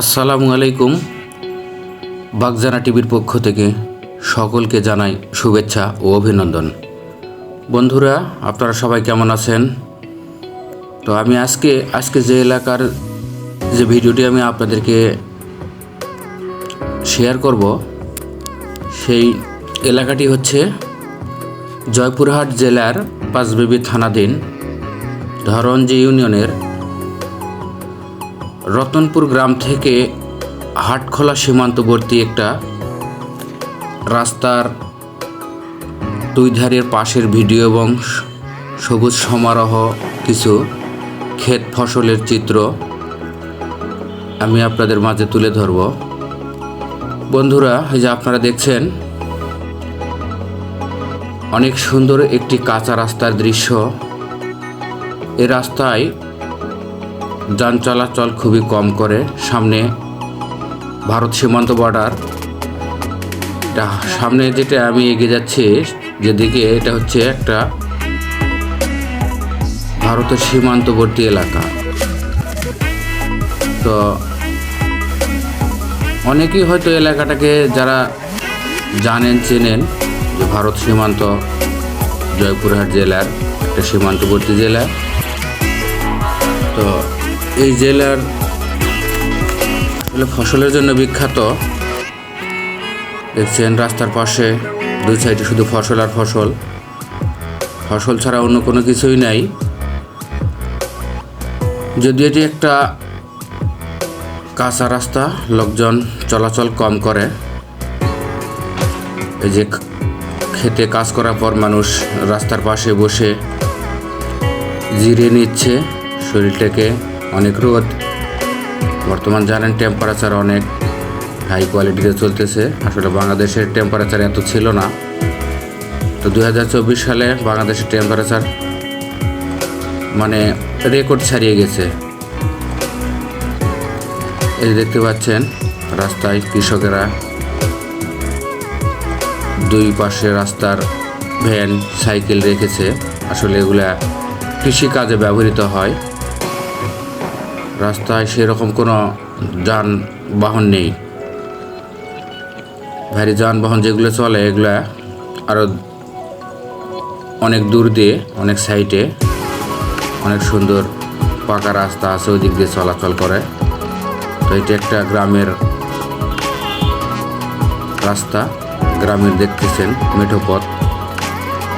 আসসালামু আলাইকুম। বাগজানা টিভির পক্ষ থেকে সকলকে জানাই শুভেচ্ছা ও অভিনন্দন। বন্ধুরা, আপনারা সবাই কেমন আছেন? তো আমি আজকে আজকে যে এলাকার যে ভিডিওটি আমি আপনাদেরকে শেয়ার করব, সেই এলাকাটি হচ্ছে জয়পুরহাট জেলার পাঁচবিবি থানাধীন ধরঞ্জি ইউনিয়নের রতনপুর গ্রাম থেকে হাটখোলা সীমান্তবর্তী একটা রাস্তার দুই ধারের পাশের ভিডিও এবং সবুজ সমারোহ কিছু ক্ষেত ফসলের চিত্র আমি আপনাদের মাঝে তুলে ধরব। বন্ধুরা, এই যে আপনারা দেখছেন, অনেক সুন্দর একটি কাঁচা রাস্তার দৃশ্য। এ রাস্তায় যান চলাচল খুবই কম করে। সামনে ভারত সীমান্ত বর্ডার। সামনে যেটা আমি এগিয়ে যাচ্ছি, যেদিকে এটা হচ্ছে একটা ভারতের সীমান্তবর্তী এলাকা। তো অনেকেই হয়তো এলাকাটাকে যারা জানেন, চেনেন, যে ভারত সীমান্ত জয়পুরহাট জেলার একটা সীমান্তবর্তী জেলা। তো এই জেলার ফসলের জন্য বিখ্যাত। দেখছেন রাস্তার পাশে দুই সাইডে শুধু ফসল আর ফসল। ফসল ছাড়া অন্য কোনো কিছুই নাই। যদি এটি একটা কাঁচা রাস্তা, লোকজন চলাচল কম করে। এই যে খেতে কাজ করার পর মানুষ রাস্তার পাশে বসে জিরিয়ে নিচ্ছে, শরীরটাকে অনেক রোদ। বর্তমান জানেন টেম্পারেচার অনেক হাই কোয়ালিটিতে চলতেছে। আসলে বাংলাদেশের টেম্পারেচার এত ছিল না। তো দু হাজার চব্বিশ সালে বাংলাদেশের টেম্পারেচার মানে রেকর্ড ছাড়িয়ে গেছে। এই দেখতে পাচ্ছেন, রাস্তায় কৃষকেরা দুই পাশে রাস্তার ভ্যান সাইকেল রেখেছে। আসলে এগুলা কৃষিকাজে ব্যবহৃত হয়। রাস্তায় সেরকম কোনো যানবাহন নেই। ভারী যানবাহন যেগুলো চলে, এগুলা আরও অনেক দূর দিয়ে, অনেক সাইডে অনেক সুন্দর পাকা রাস্তা আছে ওই দিক দিয়ে চলাচল করে। তো এটা একটা গ্রামের রাস্তা, গ্রামের দেখতেছেন, মেঠো পথ।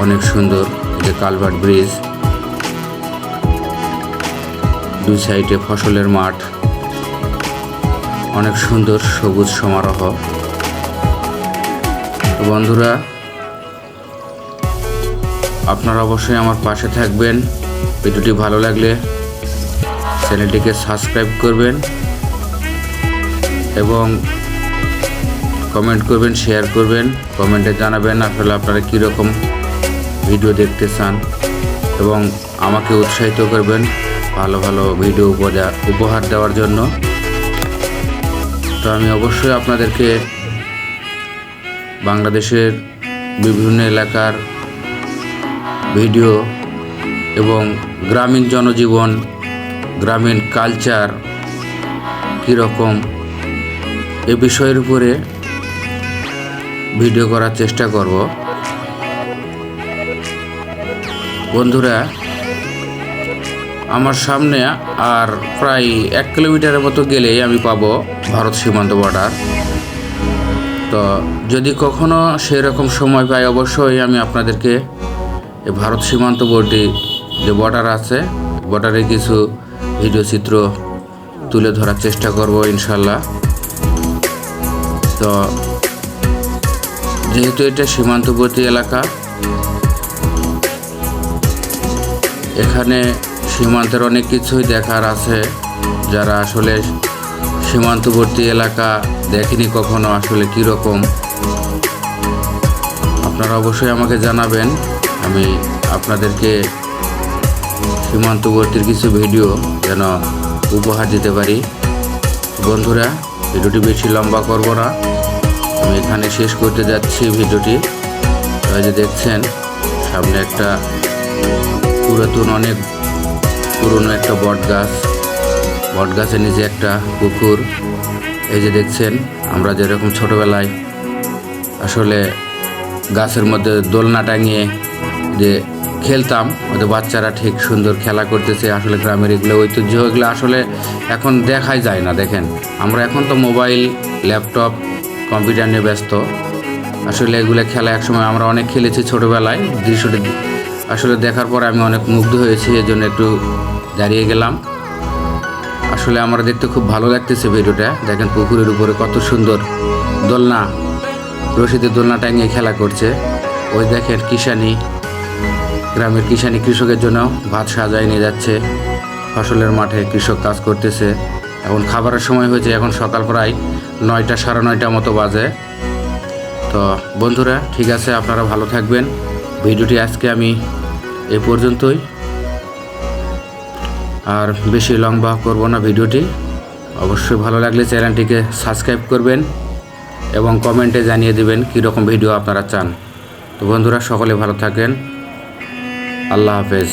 অনেক সুন্দর যে কালভার্ট ব্রিজ। দুই সাইডে ফসলের মাঠ। অনেক সুন্দর সবুজ সমারোহ। বন্ধুরা, আপনারা অবশ্যই আমার পাশে থাকবেন। ভিডিওটি ভালো লাগলে চ্যানেলটিকে সাবস্ক্রাইব করবেন এবং কমেন্ট করবেন, শেয়ার করবেন, কমেন্টে জানাবেন আসলে আপনারা কীরকম ভিডিও দেখতে চান এবং আমাকে উৎসাহিত করবেন। ভালো ভালো ভিডিও উপহার দেওয়ার জন্য। তো আমি অবশ্যই আপনাদেরকে বাংলাদেশের বিভিন্ন এলাকার ভিডিও এবং গ্রামীণ জনজীবন, গ্রামীণ কালচার কীরকম এ বিষয়ের উপরে ভিডিও করার চেষ্টা করব। বন্ধুরা আমার সামনে আর প্রায় এক কিলোমিটারের মতো গেলেই আমি পাবো ভারত সীমান্ত বর্ডার তো যদি কখনো সেরকম সময় পাই, অবশ্যই আমি আপনাদেরকে এই ভারত সীমান্তবর্তী যে বর্ডার আছে বর্ডারে কিছু ভিডিও চিত্র তুলে ধরার চেষ্টা করব ইনশাল্লাহ তো যেহেতু এটা সীমান্তবর্তী এলাকা, এখানে সীমান্তের অনেক কিছুই দেখার আছে। যারা আসলে সীমান্তবর্তী এলাকা দেখেনি কখনো আসলে কীরকম আপনারা অবশ্যই আমাকে জানাবেন। আমি আপনাদেরকে সীমান্তবর্তীর কিছু ভিডিও যেন উপহার দিতে পারি। বন্ধুরা, ভিডিওটি বেশি লম্বা করব না। আমি এখানে শেষ করতে যাচ্ছি ভিডিওটি। যে দেখছেন, সামনে একটা পুরাতন অনেক পুরনো একটা বট গাছ। বট গাছের নিচে একটা পুকুর। এই যে দেখছেন, আমরা যেরকম ছোটোবেলায় আসলে গাছের মধ্যে দোলনা টাঙিয়ে যে খেলতাম ওদের বাচ্চারা ঠিক সুন্দর খেলা করতেছে, আসলে গ্রামের এগুলো ঐতিহ্য, এগুলো আসলে এখন দেখাই যায় না, দেখেন। আমরা এখন তো মোবাইল, ল্যাপটপ, কম্পিউটার নিয়ে ব্যস্ত। আসলে এগুলো খেলা একসময় আমরা অনেক খেলেছি ছোটোবেলায়, দৃশ্যটি আসলে দেখার পর আমি অনেক মুগ্ধ হয়েছি এই জন্য একটু দাঁড়িয়ে গেলাম। আসলে আমার দেখতে খুব ভালো লাগতেছে ভিডিওটা। দেখেন পুকুরের উপরে কত সুন্দর দোলনা, রশিদের দোলনা টাঙিয়ে খেলা করছে। ওই দেখেন কিষানি, গ্রামের কিষানি কৃষকের জন্য ভাত সাজায় নিয়ে যাচ্ছে। ফসলের মাঠে কৃষক কাজ করতেছে। এখন খাবারের সময় হয়েছে, এখন সকাল প্রায় নয়টা, সাড়ে নয়টা মতো বাজে। তো বন্ধুরা, ঠিক আছে, আপনারা ভালো থাকবেন। ভিডিওটি আজকে আমি এ পর্যন্তই। আর বেশি লম্বা করব না ভিডিওটি। অবশ্যই ভালো লাগলে চ্যানেলটিকে সাবস্ক্রাইব করবেন এবং কমেন্টে জানিয়ে দেবেন কীরকম ভিডিও আপনারা চান। তো বন্ধুরা, সকলে ভালো থাকেন। আল্লাহ হাফেজ।